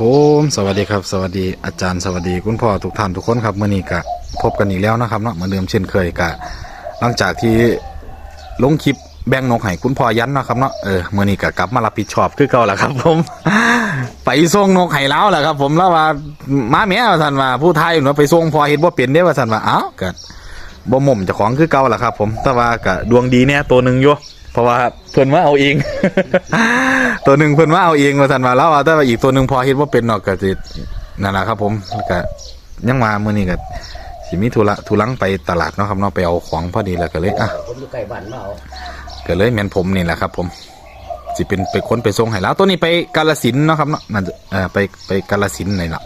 ผมสวัสดีครับ สวัสดีอาจารย์สวัสดีคุณพ่อทุกท่านทุกคนครับเมื่อนี้กะพบกันอีกแล้วนะครับเนาะเหมือนเดิมเช่นเคยกะหลังจากที่ลงคลิปแบ่งนกให้คุณพ่อยันนะครับเนาะเออเมื่อนี้กะกลับมารับผิดชอบคือเก่าแล้วครับ ผม ไปส่งนกให้แล้วแหละครับ ผมแล้วว่ามาแม่ว่าท่านว่าผู้ไทยเนาะไปส่งพอเห็นว่าเปลี่ยนได้ว่าท่านว่าอ้าวกะบ่หม่มเจ้าของคือเก่าแหละครับ ผมแต่ว่ากะดวงดีเนี่ยตัวหนึ่งอยู่ เพราะว่าเพิ่นว่าเอาเอง ตัวหนึ่งเพิ่นว่าเอาเองว่าท่านว่าแล้วว่าแต่ว่าอีกตัวหนึ่งพอเห็นว่าเป็นเนอกก็สินั่นแหละครับ ผมก็ยังมามื้อนี้ก็สิมีธุระธุลังไปตลาดเนาะครับเนาะไปเอาของพอดีแล้วก็เลยอะผมอยู่ใกล้บ้านมาเอาก็เลยแม่นผมนี่แหละครับ ผมสิเป็นไปค้นไปส่งให้แล้วตัวนี้ไปกาลสินธุ์เนาะครับเนาะมันจะเอ่อไปไปกาลสินธุ์นี่ล่ะ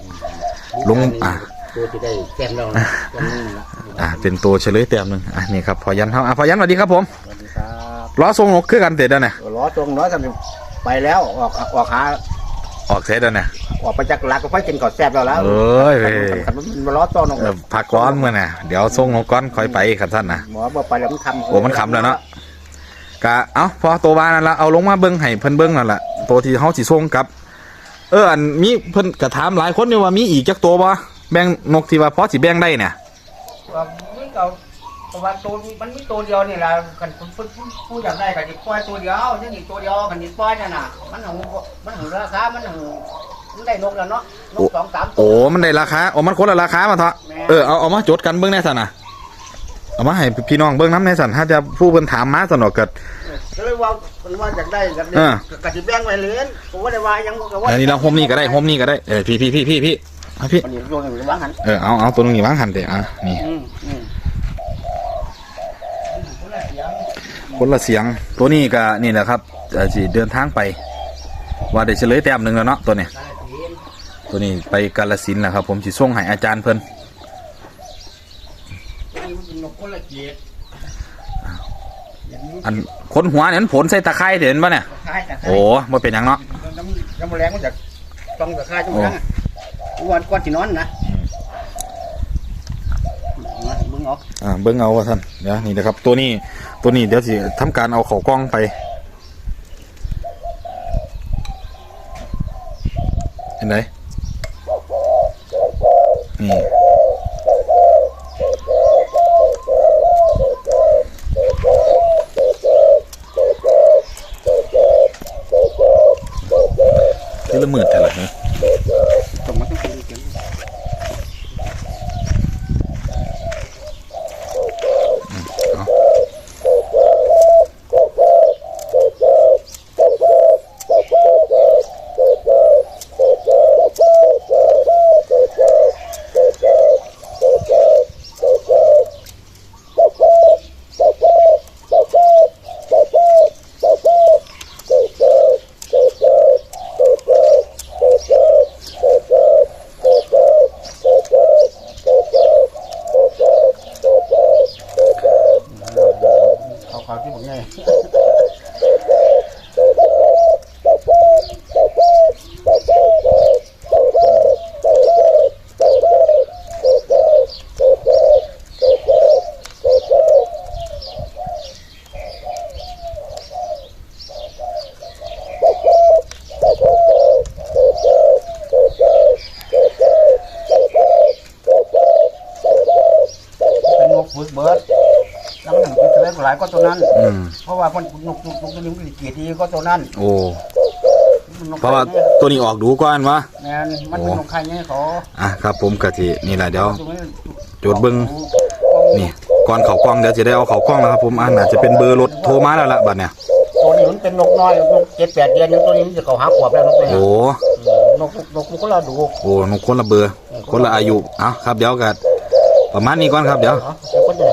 ลงอะตัวที่ได้แก้มเรานะแก้มนี่ละอ่าเป็นตัวเฉลยแต้มหนึงอะนี่ครับพอยันเฮาอะพอยันสวัสดีครับผมสวัสดีครับ ล้อทรงนกคือกันเด็ดแล้วเนี่ยล้อตรงล้อกันไปแล้วออกออกหาออกเสร็จแล้วเนี่ยออกไปจากหลักก็ไปกินก่อนแซ่บแล้วแล้วเอ้ยคันมันล้อตรงนเออพักก้อนมื้อน่ะเดี๋ยวส่งนกก้อนค่อยไปครับท่านนะหมอบอกไปแล้วมันคำโอ้มันคำแล้วเนาะกะเอ้าพอตัวบ้านนั่นละเอาลงมาเบิ้งให้เพิ่นเบิ้งนั่นละตัวที่เฮาสิส่งกลับ เอออันมีเพิ่นกระถามหลายคนอยู่ว่ามีอีกจักตัวบ่แบ่งนกที่ว่าพอสิแบ่งได้เนี่ย มันเอาประมาณตัวมันมีตัวเดียวนี่แหละกันผู้ผู้อยากได้กันจิปล่อยตัวเดียวนี่ตัวเดียวกันจิปล่อยนั่นน่ะมันหงมันหงราคา มันหงมันได้นกแล้วเนาะนกสองสามตัวโอ้มันได้ราคาโอ้มันคนละราคามาเถอะแม่เออเอาเอามาจดกันเบิ้งแน่สันน่ะเอามาให้พี่น้องเบิ้งน้ำแน่สันถ้าจะผู้เพิ่นถามมาสนอกเกิดก็เลยว่ามันว่าอยากได้อยากได้อ่ากะจิแบ่งไว้เลยผมว่าได้ว่ายังก็ว่าอันนี้เราโฮมนี่ก็ได้โฮมนี่ก็ได้เออพี่พี่พี่พี่พี่เอาพี่อันนี้รวมกันว่างหันเออเอาเอาตัวนึงนี่วางหันเตะอะนี่ อืมอืม คนละเสียงตัวนี้ก็นี่แหละครับเอ่อสิเดินทางไป ว่าได้เฉลยแต้มหนึ่งแล้วเนาะตัวนี้ตัวนี้ไปกาลสินธุ์แหละครับ ผมสิส่งให้อาจารย์เพิ่นนกคนละเกียรอันคนหัวเนี่ยมันผลใส่ตะไคร้เห็นปะเนี่ยคล้ายแต่โอ้มาเป็นหยังเนาะน้ำน้ำแรงมันจากต้องกับค่ายจังนะวันก่อนที่นอนนะมึ งออกอ่าเบิ้งเอาว่าท่านเดี๋ยวนี่นะครับ ตัวนี้ตัวนี้เดี๋ยวสิทำการเอาเขากล้องไปเห็นไหมนี่ที่ละหมื่นแต่ละนะ ตรงมาต้องเป็นเกียร เขาเขาที่ผมไง เป็นนกฝึกเบิร์ดแล้วมันถึงเป็นเล็กหลายก็ตัวนั้น อืมเพราะว่ามันนกนกนกตัวนี้มันเกียรติก็ตัวนั้นโอ้เพราะว่าตัวนี้ออกดูก่อนวะ แม่นมันเป็นนกไข่ไงเขาอะครับ ผมกะทินี่แหละเดี๋ยว ตัวนี้จดเบิ่ง นี่ก่อนเขากล้องเดี๋ยวจะได้เอาเขากล้องแล้วครับผมอ่าน่าจะเป็นเบอร์รถโทรมาแล้วล่ะบัดเนี่ยตัวนี้มันเป็นนกน้อยนกเจ็ดแปดเดือนนึงตัวนี้มันจะเขาหาขวบแล้วนกตัวนี้โอ้ นกนกนกก็เราดูโหนกคนละเบอร์คนละอายุเอาครับเดี๋ยวกัน ประมาณนี้ก่อนครับเดี๋ยวเนาะเป็นคนเดียว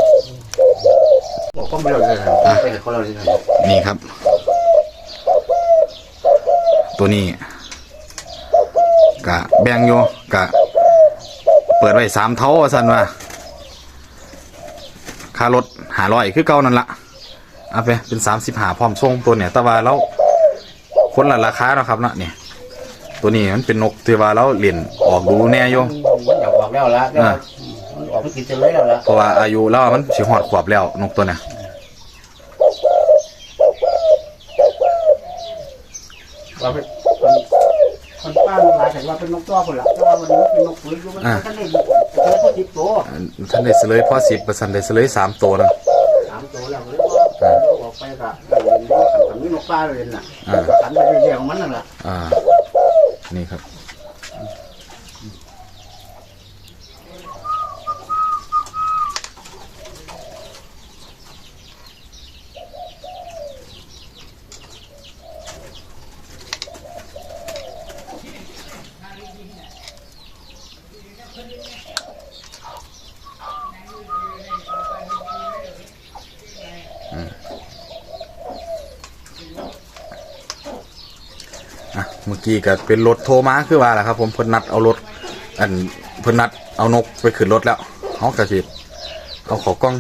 บอกก็ไม่รู้เลยครับเป็นคนเราเลยครับนี่ครับ ตัวนี้กะแบ่งอยู่กะ เปิดไว้สามเท่าว่าสันว่าค่ารถหาร้อยคือเก่านั่นละเอาไปเป็นสามสิบหาพร้อมส่งตัวเนี่ยแต่ว่าเราคนละราคาเนาะครับเนาะเนี่ยตัวนี้มันเป็นนกที่ว่าเราเหรียญออกดูแน่โยมันอยากบอกแล้วละมัน ออกไปกินจะเลยแล้วละเพราะว่าอายุเรามันสิหอดขวบแล้วนกตัวเนี่ยว่าไปคนไปว่ามันหลายแต่ว่าเป็นนกตัวคนละแต่ว่าวันนี้มันเป็นนกฝืนอยู่มันท่านได้เจอตัวติดตัวอ่าท่านได้เสลยพ่อสิบเปอร์เซ็นต์ได้เสลยสามตัวแล้วสามตัวแล้วเลยว่าเราออกไปก็ได้เรียนรู้กับมีนกปลาเรียนน่ะขันไปเรื่อยๆของมันนั่นแหละอ่านี่ครับ อะเมื่อกี้ก็เป็นรถโทรมาคือว่าแหละครับ ผมเพิ่นนัดเอารถอันเพิ่นนัดเอานกไปขึ้นรถแล้วเขากระสิเอาเขอกล้อง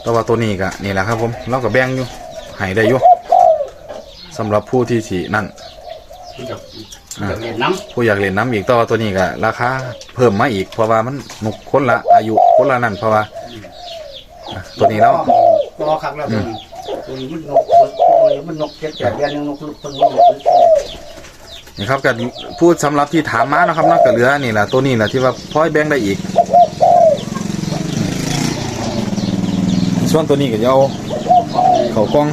แต่ว่าตัวนี้ก็นี่แหละครับผมเราก็แบ่งอยู่ให้ได้อยู่สำหรับผู้ที่สินั่นจะเรียนน้ผู้อยากเล่นน้ำอีกแต่ว่าตัวนี้ก็ราคาเพิ่มมาอีกเพราะว่ามันนกคนละอายุคนละนั่นเพราะว่า อะำตัวนี้แล้วตัวครั้งแล้วตัวนี้ตัวนี้มันนกตัวนี้มันนกเจ็ดแปดเดือนยังนกคนนกเลยนี่ครับก็พูดสำหรับที่ถามมานะครับเนอกจากเหลือนี่แหละตัวนี้แหละที่ว่าพ่อยแบ่งได้อีก ส่วนตัวนี้ก็จะเอาเขากล้อง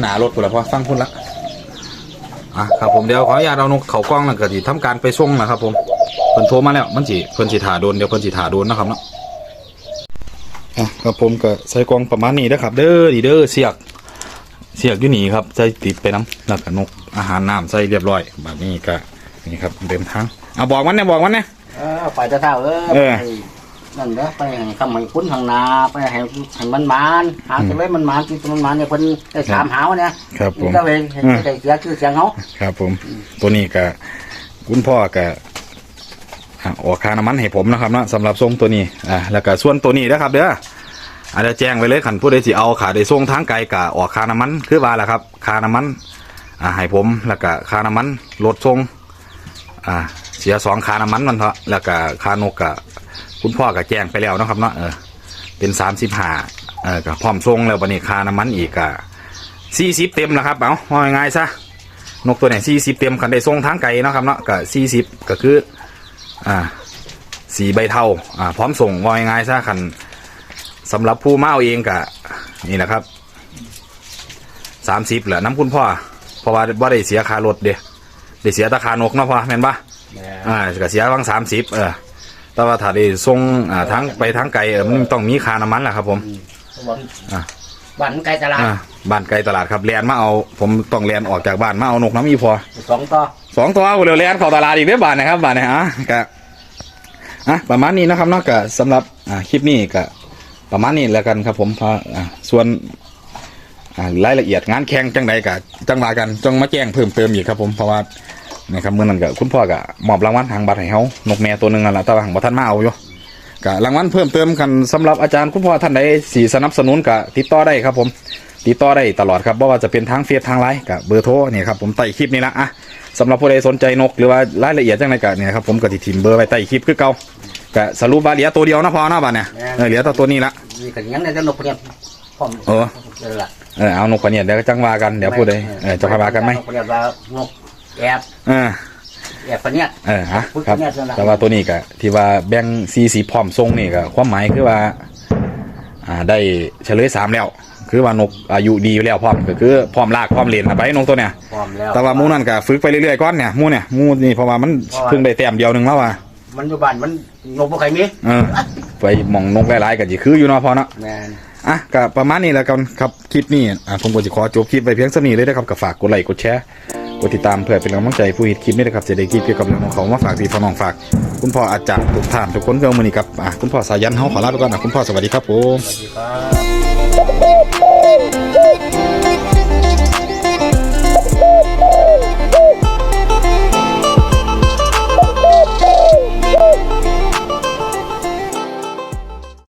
หนารถพุ่นละพอฟังพุ่นละอะครับผมเดี๋ยวขออนุญาตเอานกเขากล้องแล้วก็สิทำการไปส่งนะครับผมเพิ่นโทรมาแล้วมันสิเพิ่นสิถ่าโดนเดี๋ยวเพิ่นสิถ่าโดนนะครับเนาะ อะครับผมก็ใส่กล้องประมาณนี้นะครับ เด้อดีเด้อเสียกเสียกอยู่นี่ครับใส่ติดไปน้ำแล้วก็นกอาหารน้ำใส่เรียบร้อยแบบนี้ก็นี่ครับเดินทางเอาบอกมันเนี่ยบอกมันเนี่ยเออไปจะเท่าเอเอออไปนั่นเด้อไปให้คำให้คุ้นทางนาไปให้ให้มันมานหาจะเลยมันมานที่มันมานเนี่ยเพิ่นได้ถามหาว่าเนี่ยครับผม นี่ก็เลยเห็นได้เสียคือเสียงเขาครับผม ตัวนี้ก็คุณพ่อก็ ออกค่าน้ำมันให้ผมนะครับเนาะสำหรับส่งตัวนี้อะแล้วก็ส่วนตัวนี้นะครับเด้ออาจจะแจ้งไปเลยขันผู้ใดสิเอาขาได้ส่งทางไกลกะออกค่าน้ำมันคือว่าแหละครับค่าน้ำมันอ่าให้ผมแล้วก็ค่าน้ำมันรถส่งอ่าเสียสองค่าน้ำมันมันเถอะแล้วก็ค่านกกะคุณพ่อก็แจ้งไปแล้วนะครับเนาะเออเป็นสามสิบห้าเออก็พร้อมส่งแล้ววันนี้ค่าน้ำมันอีกกะสี่สิบเต็มแล้วครับเอาว่าง่ายๆซะนกตัวไหนสี่สิบเต็มคันได้ส่งทางไกลนะครับเนาะก็สี่สิบก็คือ อ่า สีใบเทาอ่า พร้อมส่งว่าง่ายๆซะคันสำหรับผู้มาเอาเองกะ นี่แหละครับสามสิบแหละน้ำคุณพ่อเพราะว่าว่าได้เสียค่ารถเด้ได้เสียแตาคานกเนาะพ่อแม่นปะอ่าก็เสียวังสามสิบเออแต่ว่าถ้าได้ส่งอ่าทั้งไปทั้งไกลเออมันต้องมีค่าน้ำมันแหละครับผมอะบ้านไกลตลาดอ่าบ้านไกลตลาดครับแลนมาเอา ผมต้องแลนออกจากบ้านมาเอานกน้ำอีพอสองต่อ สองตัวเอาเร็วแลนเข้าตลาดอีกเด้อบาทนะครับบาทนะฮะก็อะประมาณนี้นะครับนอกจากสำหรับอ่าคลิปนี้ก็ประมาณนี้แล้วกันครับ ผมพออ่าส่วนอ่ารายละเอียดงานแข่งจังใดก็จังว่ากันจงมาแจ้งเพิ่มเติมอีกครับผมเพราะว่านะครับเมื่อนั้นก็คุณพ่อก็มอบรางวัลทางบัตรให้เฮานกแม่ตัวหนึงนั่นแหละแต่ว่าของบ่ท่านมาเอาอยู่ก็รางวัลเพิ่มเติมกันสำหรับอาจารย์คุณพ่อท่านใดสีสนับสนุนก็ติดต่อได้ครับผม ติดต่อได้ตลอดครับไม่ว่าจะเป็นทางเฟซทางไลน์กับเบอร์โทรนี่ครับผมใต้คลิปนี้ละอะสำหรับผู้ใดสนใจนกหรือว่ารายละเอียดจังไรกันเนี่ยครับผมก็ติทิมเบอร์ไว้ใต้คลิปคือเก่าก็สรุปว่าเหลือตัวเดียวนะพอเนาะบ้านเนี่ยเออเหลือแต่ตัวนี้ละมีกันยังในจะนกเนี่ยพร้อมเออเออล่ะเออเอานกคนเนี่ยเดี๋ยวจังว่ากันเดี๋ยวผู้ใดเออจะพาว่ากันไหมนกเรียกว่านกแอบเออแอบปะเนี่ยเออฮะครับแต่ว่าตัวนี้ก็ที่ว่าแบ่งซีสีพร้อมทรงนี่ก็ความหมายคือว่า อ่าได้เฉลยสามแล้ว คือว่านกอายุดีอยู่แล้วพร้อมก็คือพร้อมลากพร้อมเล่นนะไปนกตัวเนี่ยพร้อมแล้วแต่ว่าหมูนั่นก็ฝึกไปเรื่อยๆก่อนเนี่ยหมูเนี่ยหมูนี่เพราะว่ามันเพิ่งได้แต้มเดียวหนึงแล้วว่ะมันอยู่บ้านมันนกบ่ใครมีเออไปหมองนกหลายๆก็สิคืออยู่เนาะพอเนาะ แม่น อะก็ประมาณนี้แล้วกันครับคลิปนี้อะผมก็จะขอจบคลิปไปเพียงเท่านี้เลยนะครับก็ฝากกดไลค์กดแชร์กดติดตามเพื่อเป็นกำลังใจผู้เห็นคลิปนี้นะครับจะได้คลิปเกี่ยวกับเรื่องของเขามาฝากพี่พ่อน้องฝาก คุณพ่ออาจารย์ทุกท่านทุกคนก็มือนี้ครับอะคุณพ่อสายันเฮาขอลาไปก่อนนะคุณพ่อสวัสดีครับผม สวัสดีครับ Woo!